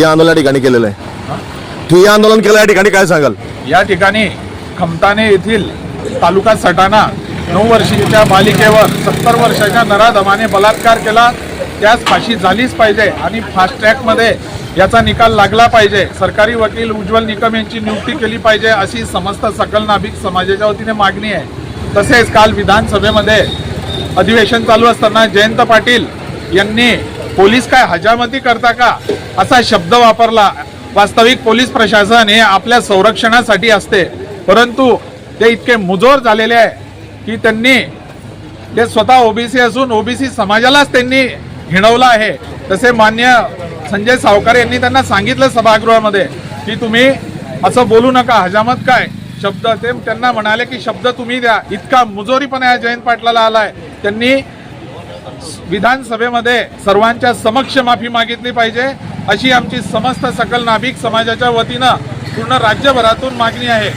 या आंदोलन या ठिकाणी केलेलं आहे. ठिय्या आंदोलन केलं या ठिकाणी काय सांगाल? या ठिकाणी खमताने येथील तालुका सटाणा नऊ वर्षीच्या बालिकेवर सत्तर वर्षाच्या नराधमाने बलात्कार केला. त्यास फाशी झालीच पाहिजे आणि फास्ट ट्रॅकमध्ये याचा निकाल लागला पाहिजे. सरकारी वकील उज्ज्वल निकम यांची नियुक्ती केली पाहिजे अशी समस्त सकल नाभिक समाजाच्या वतीने मागणी आहे. तसेच काल विधानसभेमध्ये अधिवेशन चालू असताना जयंत पाटील यांनी पोलीस काय हजामती करता का? असा शब्द वापरला. वास्तविक पोलीस प्रशासन हे आपल्या संरक्षणासाठी असते. परंतु ते इतके मुजोर झालेले आहे की त्यांनी ते स्वतः ओबीसी असून ओबीसी समाजालाच त्यांनी हिणवलं आहे. तसे मान्य संजय सावकार यांनी त्यांना सांगितलं सभागृहामध्ये की तुम्ही असं बोलू नका हजामत काय? शब्द ते त्यांना म्हणाले की शब्द तुम्ही द्या. इतका मुजोरीपणा या जयंत पाटलाला आलाय. त्यांनी विधानसभेमध्ये सर्वांच्या समक्ष माफी मागितली पाहिजे अशी आमची समस्त सकल नाभिक समाजाच्या वतीनं पूर्ण राज्यभरातून मागणी आहे.